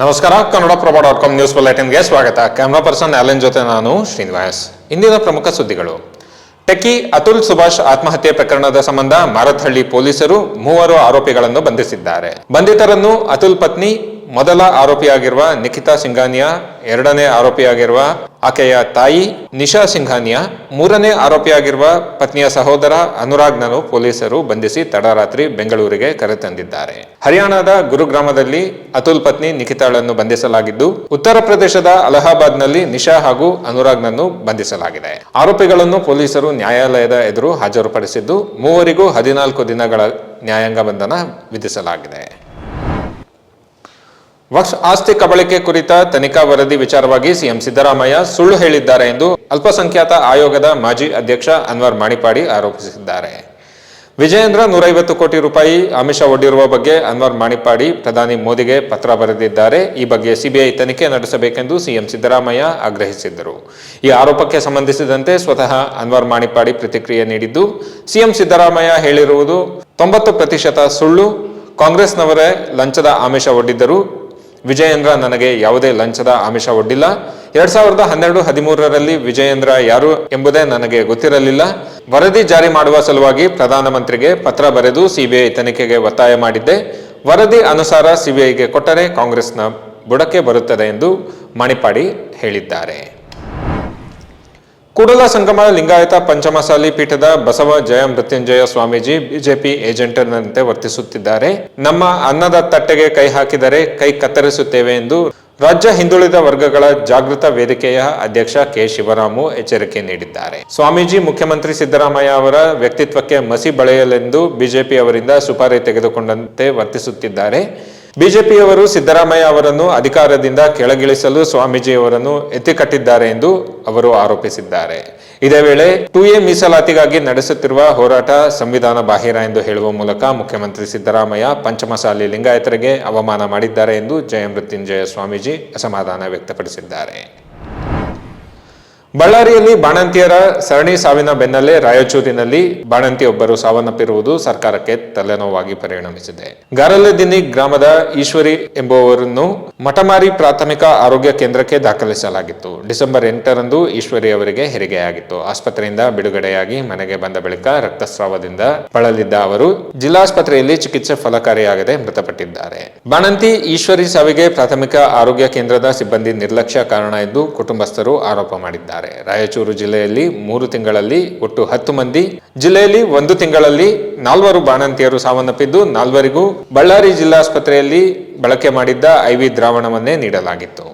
ನಮಸ್ಕಾರ Kannada Prabha dot com news ಬುಲೆಟಿನ್ಗೆ ಸ್ವಾಗತ. Camera person Allen ಜೊತೆ ನಾನು, ಶ್ರೀನಿವಾಸ್. ಇಂದಿನ ಪ್ರಮುಖ ಸುದ್ದಿಗಳು. ಟೆಕ್ಕಿ ಅತುಲ್ ಸುಭಾಷ್ ಆತ್ಮಹತ್ಯೆ ಪ್ರಕರಣದ ಸಂಬಂಧ ಮಾರತ್ಹಳ್ಳಿ ಪೊಲೀಸರು ಮೂವರು ಆರೋಪಿಗಳನ್ನು ಬಂಧಿಸಿದ್ದಾರೆ. ಬಂಧಿತರನ್ನು ಅತುಲ್ ಪತ್ನಿ ಮೊದಲ ಆರೋಪಿಯಾಗಿರುವ ನಿಖಿತಾ ಸಿಂಘಾನಿಯಾ, ಎರಡನೇ ಆರೋಪಿಯಾಗಿರುವ ಆಕೆಯ ತಾಯಿ ನಿಶಾ ಸಿಂಘಾನಿಯಾ, ಮೂರನೇ ಆರೋಪಿಯಾಗಿರುವ ಪತ್ನಿಯ ಸಹೋದರ ಅನುರಾಗ್ನನ್ನು ಪೊಲೀಸರು ಬಂಧಿಸಿ ತಡರಾತ್ರಿ ಬೆಂಗಳೂರಿಗೆ ಕರೆತಂದಿದ್ದಾರೆ ಹರಿಯಾಣದ ಗುರುಗ್ರಾಮದಲ್ಲಿ ಅತುಲ್ ಪತ್ನಿ ನಿಖಿತಾಳನ್ನು ಬಂಧಿಸಲಾಗಿದ್ದು, ಉತ್ತರ ಪ್ರದೇಶದ ಅಲಹಾಬಾದ್ನಲ್ಲಿ ನಿಶಾ ಹಾಗೂ ಅನುರಾಗ್ನನ್ನು ಬಂಧಿಸಲಾಗಿದೆ. ಆರೋಪಿಗಳನ್ನು ಪೊಲೀಸರು ನ್ಯಾಯಾಲಯದ ಎದುರು ಹಾಜರುಪಡಿಸಿದ್ದು, ಮೂವರಿಗೂ ಹದಿನಾಲ್ಕು ದಿನಗಳ ನ್ಯಾಯಾಂಗ ಬಂಧನ ವಿಧಿಸಲಾಗಿದೆ. ವಕ್ಫ್ ಆಸ್ತಿ ಕಬಳಿಕೆ ಕುರಿತ ತನಿಖಾ ವರದಿ ವಿಚಾರವಾಗಿ ಸಿಎಂ ಸಿದ್ದರಾಮಯ್ಯ ಸುಳ್ಳು ಹೇಳಿದ್ದಾರೆ ಎಂದು ಅಲ್ಪಸಂಖ್ಯಾತ ಆಯೋಗದ ಮಾಜಿ ಅಧ್ಯಕ್ಷ ಅನ್ವರ್ ಮಾಣಿಪಾಡಿ ಆರೋಪಿಸಿದ್ದಾರೆ. ವಿಜಯೇಂದ್ರ ನೂರೈವತ್ತು ಕೋಟಿ ರೂಪಾಯಿ ಆಮಿಷ ಒಡ್ಡಿರುವ ಬಗ್ಗೆ ಅನ್ವರ್ ಮಾಣಿಪಾಡಿ ಪ್ರಧಾನಿ ಮೋದಿಗೆ ಪತ್ರ ಬರೆದಿದ್ದಾರೆ. ಈ ಬಗ್ಗೆ ಸಿಬಿಐ ತನಿಖೆ ನಡೆಸಬೇಕೆಂದು ಸಿಎಂ ಸಿದ್ದರಾಮಯ್ಯ ಆಗ್ರಹಿಸಿದ್ದರು. ಈ ಆರೋಪಕ್ಕೆ ಸಂಬಂಧಿಸಿದಂತೆ ಸ್ವತಃ ಅನ್ವರ್ ಮಾಣಿಪಾಡಿ ಪ್ರತಿಕ್ರಿಯೆ ನೀಡಿದ್ದು, ಸಿಎಂ ಸಿದ್ದರಾಮಯ್ಯ ಹೇಳಿರುವುದು ತೊಂಬತ್ತು ಪ್ರತಿಶತ ಸುಳ್ಳು. ಕಾಂಗ್ರೆಸ್ನವರೇ ಲಂಚದ ಆಮಿಷ ಒಡ್ಡಿದ್ದರು ವಿಜಯೇಂದ್ರ ನನಗೆ ಯಾವುದೇ ಲಂಚದ ಆಮಿಷ ಒಡ್ಡಿಲ್ಲ. ಎರಡ್ ಸಾವಿರದ ಹನ್ನೆರಡು ಹದಿಮೂರರಲ್ಲಿ ವಿಜಯೇಂದ್ರ ಯಾರು ಎಂಬುದೇ ನನಗೆ ಗೊತ್ತಿರಲಿಲ್ಲ. ವರದಿ ಜಾರಿ ಮಾಡುವ ಸಲುವಾಗಿ ಪ್ರಧಾನಮಂತ್ರಿಗೆ ಪತ್ರ ಬರೆದು ಸಿಬಿಐ ತನಿಖೆಗೆ ಒತ್ತಾಯ ಮಾಡಿದ್ದೆ. ವರದಿ ಅನುಸಾರ ಸಿಬಿಐಗೆ ಕೊಟ್ಟರೆ ಕಾಂಗ್ರೆಸ್ನ ಬುಡಕ್ಕೆ ಬರುತ್ತದೆ ಎಂದು ಮಣಿಪಾಡಿ ಹೇಳಿದ್ದಾರೆ. ಕೂಡಲ ಸಂಗಮ ಲಿಂಗಾಯತ ಪಂಚಮಸಾಲಿ ಪೀಠದ ಬಸವ ಜಯ ಮೃತ್ಯುಂಜಯ ಸ್ವಾಮೀಜಿ ಬಿಜೆಪಿ ಏಜೆಂಟನಂತೆ ವರ್ತಿಸುತ್ತಿದ್ದಾರೆ. ನಮ್ಮ ಅನ್ನದ ತಟ್ಟೆಗೆ ಕೈ ಹಾಕಿದರೆ ಕೈ ಕತ್ತರಿಸುತ್ತೇವೆ ಎಂದು ರಾಜ್ಯ ಹಿಂದುಳಿದ ವರ್ಗಗಳ ಜಾಗೃತ ವೇದಿಕೆಯ ಅಧ್ಯಕ್ಷ ಕೆ ಶಿವರಾಮು ಎಚ್ಚರಿಕೆ ನೀಡಿದ್ದಾರೆ. ಸ್ವಾಮೀಜಿ ಮುಖ್ಯಮಂತ್ರಿ ಸಿದ್ದರಾಮಯ್ಯ ಅವರ ವ್ಯಕ್ತಿತ್ವಕ್ಕೆ ಮಸಿ ಬಳೆಯಲೆಂದು ಬಿಜೆಪಿ ಅವರಿಂದ ಸುಪಾರಿ ತೆಗೆದುಕೊಂಡಂತೆ ವರ್ತಿಸುತ್ತಿದ್ದಾರೆ. ಬಿಜೆಪಿಯವರು ಸಿದ್ದರಾಮಯ್ಯ ಅವರನ್ನು ಅಧಿಕಾರದಿಂದ ಕೆಳಗಿಳಿಸಲು ಸ್ವಾಮೀಜಿಯವರನ್ನು ಎತ್ತಿಕಟ್ಟಿದ್ದಾರೆ ಎಂದು ಅವರು ಆರೋಪಿಸಿದ್ದಾರೆ. ಇದೇ ವೇಳೆ ಟು ಎ ಮೀಸಲಾತಿಗಾಗಿ ನಡೆಸುತ್ತಿರುವ ಹೋರಾಟ ಸಂವಿಧಾನ ಬಾಹಿರ ಎಂದು ಹೇಳುವ ಮೂಲಕ ಮುಖ್ಯಮಂತ್ರಿ ಸಿದ್ದರಾಮಯ್ಯ ಪಂಚಮಸಾಲಿ ಲಿಂಗಾಯತರಿಗೆ ಅವಮಾನ ಮಾಡಿದ್ದಾರೆ ಎಂದು ಜಯಮೃತ್ಯುಂಜಯ ಸ್ವಾಮೀಜಿ ಅಸಮಾಧಾನ ವ್ಯಕ್ತಪಡಿಸಿದ್ದಾರೆ. ಬಳ್ಳಾರಿಯಲ್ಲಿ ಬಾಣಂತಿಯರ ಸರಣಿ ಸಾವಿನ ಬೆನ್ನಲ್ಲೇ ರಾಯಚೂರಿನಲ್ಲಿ ಬಾಣಂತಿಯೊಬ್ಬರು ಸಾವನ್ನಪ್ಪಿರುವುದು ಸರ್ಕಾರಕ್ಕೆ ತಲೆನೋವಾಗಿ ಪರಿಣಮಿಸಿದೆ. ಗಾರಲದಿನಿ ಗ್ರಾಮದ ಈಶ್ವರಿ ಎಂಬುವವರನ್ನು ಮಠಮಾರಿ ಪ್ರಾಥಮಿಕ ಆರೋಗ್ಯ ಕೇಂದ್ರಕ್ಕೆ ದಾಖಲಿಸಲಾಗಿತ್ತು. ಡಿಸೆಂಬರ್ ಎಂಟರಂದು ಈಶ್ವರಿ ಅವರಿಗೆ ಹೆರಿಗೆಯಾಗಿತ್ತು. ಆಸ್ಪತ್ರೆಯಿಂದ ಬಿಡುಗಡೆಯಾಗಿ ಮನೆಗೆ ಬಂದ ಬಳಿಕ ರಕ್ತಸ್ರಾವದಿಂದ ಬಳಲಿದ್ದ ಅವರು ಜಿಲ್ಲಾಸ್ಪತ್ರೆಯಲ್ಲಿ ಚಿಕಿತ್ಸೆ ಫಲಕಾರಿಯಾಗದೆ ಮೃತಪಟ್ಟಿದ್ದಾರೆ. ಬಾಣಂತಿ ಈಶ್ವರಿ ಸಾವಿಗೆ ಪ್ರಾಥಮಿಕ ಆರೋಗ್ಯ ಕೇಂದ್ರದ ಸಿಬ್ಬಂದಿ ನಿರ್ಲಕ್ಷ್ಯ ಕಾರಣ ಎಂದು ಕುಟುಂಬಸ್ಥರು ಆರೋಪ ಮಾಡಿದ್ದಾರೆ. ರಾಯಚೂರು ಜಿಲ್ಲೆಯಲ್ಲಿ ಮೂರು ತಿಂಗಳಲ್ಲಿ ಒಟ್ಟು ಹತ್ತು ಮಂದಿ. ಜಿಲ್ಲೆಯಲ್ಲಿ ಒಂದು ತಿಂಗಳಲ್ಲಿ ನಾಲ್ವರು ಬಾಣಂತಿಯರು ಸಾವನ್ನಪ್ಪಿದ್ದು, ನಾಲ್ವರಿಗೂ ಬಳ್ಳಾರಿ ಜಿಲ್ಲಾಸ್ಪತ್ರೆಯಲ್ಲಿ ಬಳಕೆ ಮಾಡಿದ್ದ ಐವಿ ದ್ರಾವಣವನ್ನೇ ನೀಡಲಾಗಿತ್ತು.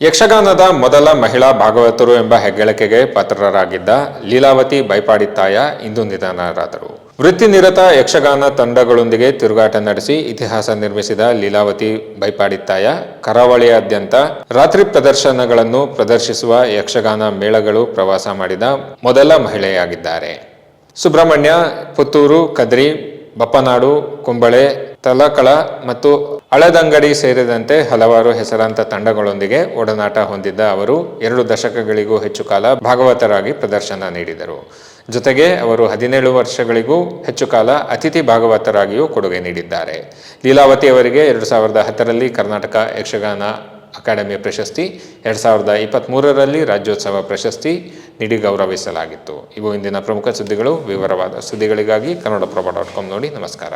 ಯಕ್ಷಗಾನದ ಮೊದಲ ಮಹಿಳಾ ಭಾಗವತರು ಎಂಬ ಹೆಗ್ಗಳಿಕೆಗೆ ಪಾತ್ರರಾಗಿದ್ದ ಲೀಲಾವತಿ ಬೈಪಾಡಿತ್ತಾಯ ಇಂದು ನಿಧನರಾದರು. ವೃತ್ತಿನಿರತ ಯಕ್ಷಗಾನ ತಂಡಗಳೊಂದಿಗೆ ತಿರುಗಾಟ ನಡೆಸಿ ಇತಿಹಾಸ ನಿರ್ಮಿಸಿದ ಲೀಲಾವತಿ ಬೈಪಾಡಿತ್ತಾಯ, ಕರಾವಳಿಯಾದ್ಯಂತ ರಾತ್ರಿ ಪ್ರದರ್ಶನಗಳನ್ನು ಪ್ರದರ್ಶಿಸುವ ಯಕ್ಷಗಾನ ಮೇಳಗಳು ಪ್ರವಾಸ ಮಾಡಿದ ಮೊದಲ ಮಹಿಳೆಯಾಗಿದ್ದಾರೆ. ಸುಬ್ರಹ್ಮಣ್ಯ, ಪುತ್ತೂರು, ಕದ್ರಿ, ಬಪ್ಪನಾಡು, ಕುಂಬಳೆ, ತಲಕಳ ಮತ್ತು ಹಳದಂಗಡಿ ಸೇರಿದಂತೆ ಹಲವಾರು ಹೆಸರಾಂತ ತಂಡಗಳೊಂದಿಗೆ ಒಡನಾಟ ಹೊಂದಿದ್ದ ಅವರು ಎರಡು ದಶಕಗಳಿಗೂ ಹೆಚ್ಚು ಕಾಲ ಭಾಗವತರಾಗಿ ಪ್ರದರ್ಶನ ನೀಡಿದರು. ಜೊತೆಗೆ ಅವರು ಹದಿನೇಳು ವರ್ಷಗಳಿಗೂ ಹೆಚ್ಚು ಕಾಲ ಅತಿಥಿ ಭಾಗವತರಾಗಿಯೂ ಕೊಡುಗೆ ನೀಡಿದ್ದಾರೆ. ಲೀಲಾವತಿ ಅವರಿಗೆ ಎರಡು ಸಾವಿರದ ಹತ್ತರಲ್ಲಿ ಕರ್ನಾಟಕ ಯಕ್ಷಗಾನ ಅಕಾಡೆಮಿ ಪ್ರಶಸ್ತಿ, ಎರಡು ಸಾವಿರದ ಇಪ್ಪತ್ತ್ಮೂರರಲ್ಲಿ ರಾಜ್ಯೋತ್ಸವ ಪ್ರಶಸ್ತಿ ನೀಡಿ ಗೌರವಿಸಲಾಗಿತ್ತು. ಇವು ಇಂದಿನ ಪ್ರಮುಖ ಸುದ್ದಿಗಳು. ವಿವರವಾದ ಸುದ್ದಿಗಳಿಗಾಗಿ ಕನ್ನಡಪ್ರಭ ಡಾಟ್ ಕಾಮ್ ನೋಡಿ ನಮಸ್ಕಾರ.